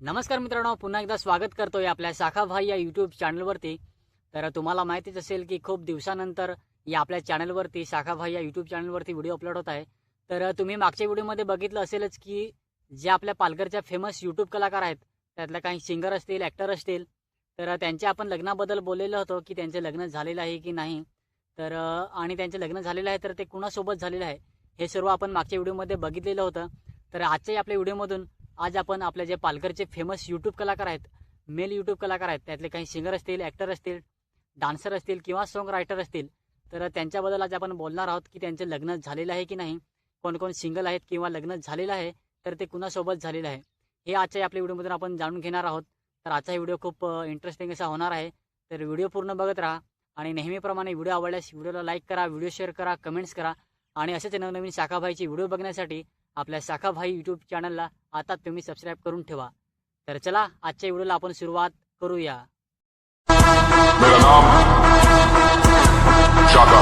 नमस्कार मित्रांनो पुन्हा एकदा स्वागत करतोय आपल्या शाखाभाई या यूट्यूब चॅनलवरती तर तुम्हाला माहितीच असेल की खूप दिवसानंतर या आपल्या चॅनलवरती शाखाभाई या यूट्यूब चॅनलवरती व्हिडिओ अपलोड होत आहे. तर तुम्ही मागच्या व्हिडिओमध्ये बघितलं असेलच की जे आपल्या पालघरच्या फेमस यूट्यूब कलाकार आहेत त्यातल्या काही सिंगर असतील ॲक्टर असतील तर त्यांच्या आपण लग्नाबद्दल बोललेलो होतो की त्यांचे लग्न झालेलं आहे की नाही. तर आणि त्यांचे लग्न झालेलं आहे तर ते कुणासोबत झालेलं आहे हे सर्व आपण मागच्या व्हिडिओमध्ये बघितलेलं होतं. तर आजच्याही आपल्या व्हिडिओमधून आज आपण आपले जे पालघरचे फेमस यूट्यूब कलाकार आहेत मेल यूट्यूब कलाकार आहेत त्यातले काही सिंगर असतील ॲक्टर असतील डान्सर असतील किंवा सॉन्ग रायटर असतील तर त्यांच्याबद्दल आज आपण बोलणार आहोत की त्यांचे लग्न झालेलं आहे की नाही कोण कोण सिंगल आहेत किंवा लग्न झालेलं आहे तर ते कुणासोबत झालेलं आहे हे आजच्या आपल्या व्हिडिओमधून आपण जाणून घेणार आहोत. तर आजचा व्हिडिओ खूप इंटरेस्टिंग असा होणार आहे. तर व्हिडिओ पूर्ण बघत राहा आणि नेहमीप्रमाणे व्हिडिओ आवडल्यास व्हिडिओला लाईक करा व्हिडिओ शेअर करा कमेंट्स करा आणि असेच नवनवीन शाखाभाईचे व्हिडिओ बघण्यासाठी आपल्या शाखाभाई यूट्यूब चॅनलला आता तुम्ही सबस्क्राईब करून ठेवा. तर चला आजच्या व्हिडिओला आपण सुरुवात करूया. मेरा नाम शाका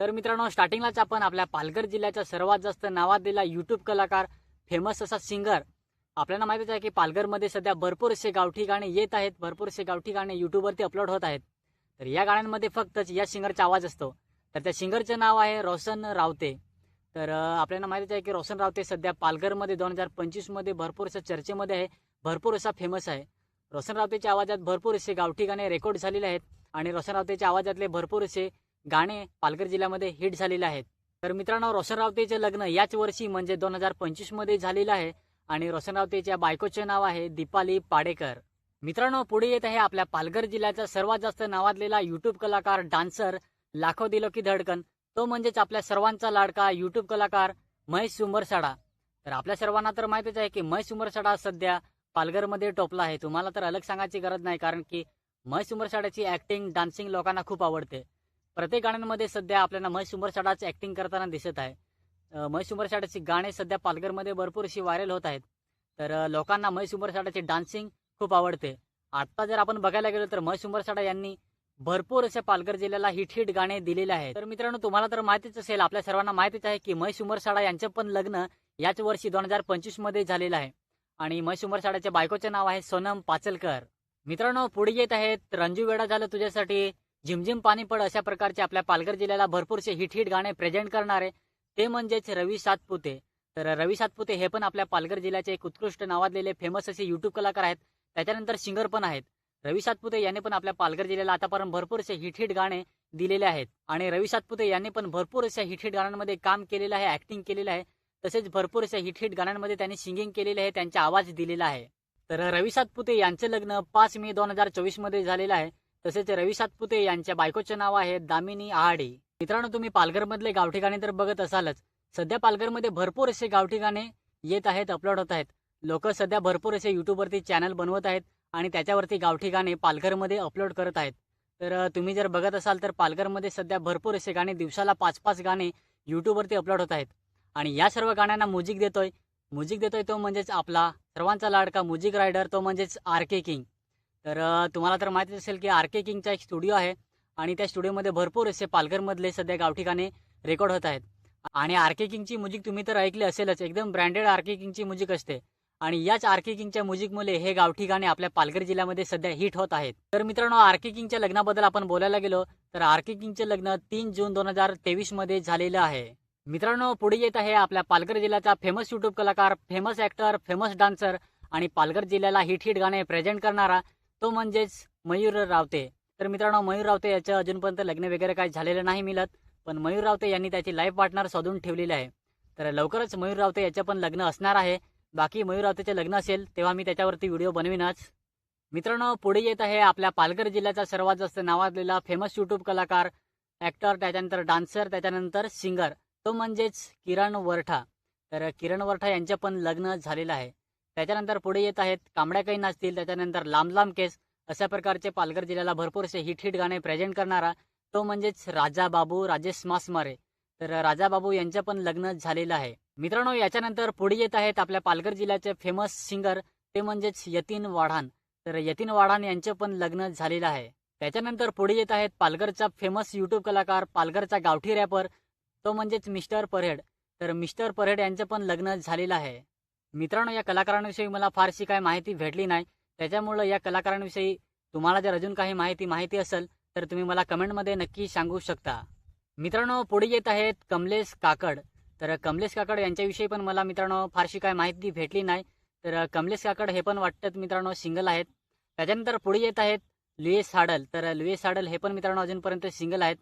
तर मित्रांनो स्टार्टिंगलाच आपण आपल्या पालघर जिल्ह्याच्या सर्वात जास्त नावाजलेला यूट्यूब कलाकार फेमस असा सिंगर आपल्याला माहितीच आहे की पालघरमध्ये सध्या भरपूर असे गावठी गाणे येत आहेत भरपूर असे गावठी गाणे युट्यूबवरती अपलोड होत आहेत. तर या गाण्यांमध्ये फक्तच या सिंगरचा आवाज असतो. तर त्या सिंगरचं नाव आहे रोशन रावते. तर आपल्याला माहितीच आहे की रोशन रावते सध्या पालघरमध्ये दोन हजार पंचवीसमध्ये भरपूर असं चर्चेमध्ये आहे. भरपूर असा फेमस आहे. रोशन रावतेच्या आवाजात भरपूर असे गावठी गाणे रेकॉर्ड झालेले आहेत आणि रोशन रावतेच्या आवाजातले भरपूर असे गाणे पालघर जिल्ह्यामध्ये हिट झालेले आहेत. तर मित्रांनो रोशन रावतेचे लग्न याच वर्षी म्हणजे दोन हजार पंचवीसमध्ये झालेलं आहे आणि रोशन रावतेच्या बायकोचे नाव आहे दीपाली पाडेकर. मित्रांनो पुढे येत आहे आपल्या पालघर जिल्ह्याचा सर्वात जास्त नावाजलेला युट्यूब कलाकार डान्सर लाखो दिलो की धडकन. तो म्हणजेच आपल्या सर्वांचा लाडका युट्यूब कलाकार महेश सुंबरसाडा तर आपल्या सर्वांना तर माहितीच आहे की महेश सुंबरसाडा सध्या पालघरमध्ये टोपला आहे. तुम्हाला तर अलग सांगायची गरज नाही कारण की महेश सुंबरसाडाची ऍक्टिंग डान्सिंग लोकांना खूप आवडते. प्रत्येक गाण्यांमध्ये सध्या आपल्याला महेश सुंबरसाडाच ऍक्टिंग करताना दिसत आहे. महेश सुंबरसाडाची गाणे सध्या पालघरमध्ये भरपूर अशी व्हायरल होत आहेत. तर लोकांना महेश सुंबरसाडाची डान्सिंग खूप आवडते. आता जर आपण बघायला गेलो तर महेश सुंबरसाडा यांनी भरपूर अशा पालघर जिल्ह्याला हिट हिट गाणे दिलेले आहेत. तर मित्रांनो तुम्हाला तर माहितीच असेल आपल्या सर्वांना माहितीच आहे की महेश उमरसाडा यांचं पण लग्न याच वर्षी दोन हजार पंचवीसमध्ये झालेलं आहे. आणि महेश उमरसाडाच्या बायकोचे नाव आहे सोनम पाचलकर. मित्रांनो पुढे येत आहेत. रंजू वेडा झालं तुझ्यासाठी. झिमझिम पाणी पड अशा प्रकारचे आपल्या पालघर जिल्ह्याला भरपूरसे हिट हिट गाणे प्रेझेंट करणारे. ते म्हणजेच रवी सातपुते. तर रवी सातपुते हे पण आपल्या पालघर जिल्ह्याचे एक उत्कृष्ट नावाजलेले फेमस असे युट्यूब कलाकार आहेत. त्याच्यानंतर सिंगर पण आहेत. रवी सातपुते यांनी पण आपल्या पालघर जिल्ह्याला आतापर्यंत भरपूर असे हिटहिट गाणे दिलेले आहेत. आणि रवी सातपुते यांनी पण भरपूर अशा हिटहिट गाण्यांमध्ये काम केलेलं आहे ऍक्टिंग केलेलं आहे. तसेच भरपूर अशा हिटहिट गाण्यांमध्ये त्यांनी सिंगिंग केलेले आहे त्यांचा आवाज दिलेला आहे. तर रवी सातपुते यांचे लग्न पाच मे दोन हजार चोवीसमध्ये झालेलं आहे. तसेच रवी सातपुते यांच्या बायकोचे नाव आहे दामिनी आहाडे. मित्रांनो तुम्ही पालघरमधले गावठी गाणे तर बघत असालच. सध्या पालघरमध्ये भरपूर असे गावठी गाणे येत आहेत अपलोड होत आहेत. लोक सध्या भरपूर असे युट्यूबवरती चॅनल बनवत आहेत. आणि त्याच्यावरती गावठी गाणे पालघरमध्ये अपलोड करत आहेत. तर तुम्ही जर बघत असाल तर पालघरमध्ये सध्या भरपूर असे गाणे दिवसाला पाच पाच गाणे यूट्यूबवरती अपलोड होत आहेत. आणि या सर्व गाण्यांना म्युझिक देतोय. म्युझिक देतोय तो म्हणजेच आपला सर्वांचा लाडका म्युझिक रायडर तो म्हणजेच आर के किंग तर तुम्हाला तर माहितीच असेल की आर के किंगचा एक स्टुडिओ आहे आणि त्या स्टुडिओमध्ये भरपूर असे पालघरमधले सध्या गावठी गाणे रेकॉर्ड होत आहेत. आणि आर के किंगची म्युझिक तुम्ही तर ऐकली असेलच. एकदम ब्रँडेड आर के किंगची म्युझिक असते. आणि याच आर्किकिंगच्या के किंगच्या म्युझिकमुळे हे गावठी गाणे आपल्या पालघर जिल्ह्यामध्ये सध्या हिट होत आहेत. तर मित्रांनो आर्किकिंगच्या किंगच्या लग्नाबद्दल आपण बोलायला गेलो तर आर्किकिंगचे किंगचे लग्न तीन जून दोन हजार तेवीसमध्ये झालेलं आहे. मित्रांनो पुढे येत आहे आपल्या पालघर जिल्ह्याचा फेमस युट्यूब कलाकार फेमस ऍक्टर फेमस डान्सर आणि पालघर जिल्ह्याला हिट हिट गाणे प्रेझेंट करणारा तो म्हणजेच मयूर रावते. तर मित्रांनो मयूर रावते याचं अजूनपर्यंत लग्न वगैरे काही झालेलं नाही मिळत पण मयूर रावते यांनी त्याची लाईफ पार्टनर शोधून ठेवलेली आहे. तर लवकरच मयूर रावते याचं पण लग्न असणार आहे. बाकी मयूर रावतेचे लग्न असेल तेव्हा मी त्याच्यावरती व्हिडिओ बनवीनच मित्रांनो पुढे येत आहे आपल्या पालघर जिल्ह्याचा सर्वात जास्त नावाजलेला फेमस युट्यूब कलाकार ऍक्टर त्याच्यानंतर डान्सर त्याच्यानंतर सिंगर तो म्हणजेच किरण वरठा. तर किरण वरठा यांचं पण लग्न झालेलं आहे. त्याच्यानंतर पुढे येत आहेत कांबड्या काही नाचतील त्याच्यानंतर लांब लांब केस अशा प्रकारचे पालघर जिल्ह्याला भरपूर असे हिट हिट गाणे प्रेझेंट करणारा तो म्हणजेच राजा बाबू राजेश मासमारे. तर राजा बाबू यांचं पण लग्न झालेलं आहे. मित्रांनो याच्यानंतर पुढे येत आहेत आपल्या पालघर जिल्ह्याचे फेमस सिंगर ते म्हणजेच यतीन वाढान तर यतीन वाढान यांचं पण लग्न झालेलं आहे. त्याच्यानंतर पुढे येत आहेत पालघरचा फेमस युट्यूब कलाकार पालघरचा गावठी रॅपर तो म्हणजेच मिस्टर परेड तर मिस्टर परेड यांचं पण लग्न झालेलं आहे. मित्रांनो या कलाकारांविषयी मला फारशी काय माहिती भेटली नाही. त्याच्यामुळं या कलाकारांविषयी तुम्हाला जर अजून काही माहिती माहिती असेल तर तुम्ही मला कमेंटमध्ये नक्की सांगू शकता. मित्रांनो पुढे येत आहेत कमलेश काकड. तर कमलेश काकड यांच्याविषयी पण मला मित्रांनो फारशी काय माहिती भेटली नाही. तर कमलेश काकड हे पण वाटतात मित्रांनो सिंगल आहेत. त्याच्यानंतर पुढे येत आहेत लुएस हाडल तर लुएस हाडल हे पण मित्रांनो अजूनपर्यंत सिंगल आहेत.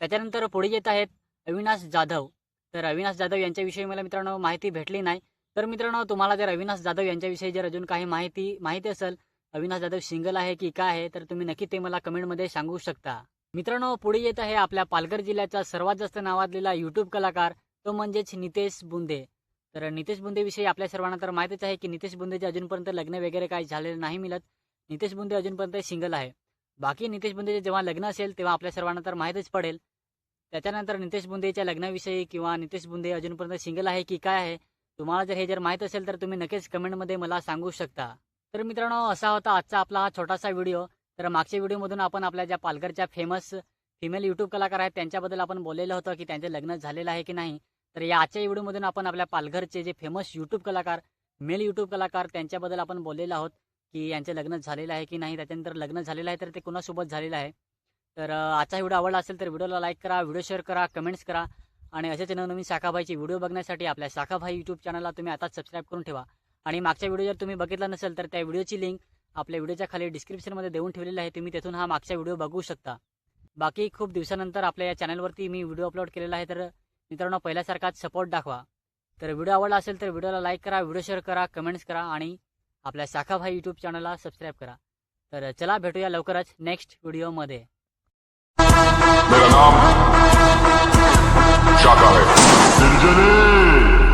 त्याच्यानंतर पुढे येत आहेत अविनाश जाधव. तर अविनाश जाधव यांच्याविषयी मला मित्रांनो माहिती भेटली नाही. तर मित्रांनो तुम्हाला जर अविनाश जाधव यांच्याविषयी जर अजून काही माहिती माहिती असेल अविनाश जाधव सिंगल आहे की काय आहे तर तुम्ही नक्की ते मला कमेंटमध्ये सांगू शकता. मित्रांनो पुढे येत आहे आपल्या पालघर जिल्ह्याचा सर्वात जास्त नावाजलेला युट्यूब कलाकार तो म्हणजेच नितेश बुंदे. तर नितेश बुंदेविषयी आपल्या सर्वांना तर माहितीच आहे की नितेश बुंदेचे अजूनपर्यंत लग्न वगैरे काही झालेलं नाही मिळत. नितेश बुंदे अजूनपर्यंत सिंगल आहे. बाकी नितेश बुंदेचे जेव्हा लग्न असेल तेव्हा आपल्या सर्वांना तर माहीतच पडेल. त्याच्यानंतर नितेश बुंदेच्या लग्नाविषयी किंवा नितेश बुंदे अजूनपर्यंत सिंगल आहे की काय आहे तुम्हाला जर हे जर माहीत असेल तर तुम्ही नक्कीच कमेंटमध्ये मला सांगू शकता. तर मित्रांनो असा होता आजचा आपला हा छोटासा व्हिडिओ. तर मागच्या व्हिडिओमधून आपण आपल्या ज्या पालघरच्या फेमस फिमेल युट्यूब कलाकार आहेत त्यांच्याबद्दल आपण बोललेलं होतं की त्यांचं लग्न झालेलं आहे की नाही. तर या आजच्या व्हिडिओमधून आपण आपल्या पालघरचे जे फेमस यूट्यूब कलाकार मेल यूट्यूब कलाकार त्यांच्याबद्दल आपण बोललेलो आहोत की यांचं लग्न झालेलं आहे की नाही त्याच्यानंतर लग्न झालेलं आहे तर ते कोणासोबत झालेलं आहे. तर आजचा व्हिडिओ आवडला असेल तर व्हिडिओला लाईक करा व्हिडिओ शेअर करा कमेंट्स करा आणि असेच नवनवीन शाखाभाईचे व्हिडिओ बघण्यासाठी आपल्या शाखाभाई यूट्यूब चॅनलला तुम्ही आताच सबस्क्राईब करून ठेवा. आणि मागच्या व्हिडिओ जर तुम्ही बघितला नसेल तर त्या व्हिडिओची लिंक आपल्या व्हिडिओच्या खाली डिस्क्रिप्शनमध्ये देऊन ठेवलेली आहे तुम्ही तेथून हा मागचा व्हिडिओ बघू शकता. बाकी खूप दिवसानंतर आपल्या या चॅनलवरती मी व्हिडिओ अपलोड केलेला आहे तर मित्रांनो पहिल्यासारखाच सपोर्ट दाखवा. तर व्हिडिओ आवडला असेल तर व्हिडिओला लाईक करा व्हिडिओ शेअर करा कमेंट्स करा आणि आपल्या शाखाभाई यूट्यूब चॅनलला सबस्क्राईब करा. तर चला भेटूया लवकरच नेक्स्ट व्हिडिओमध्ये मेरा नाम शाका है।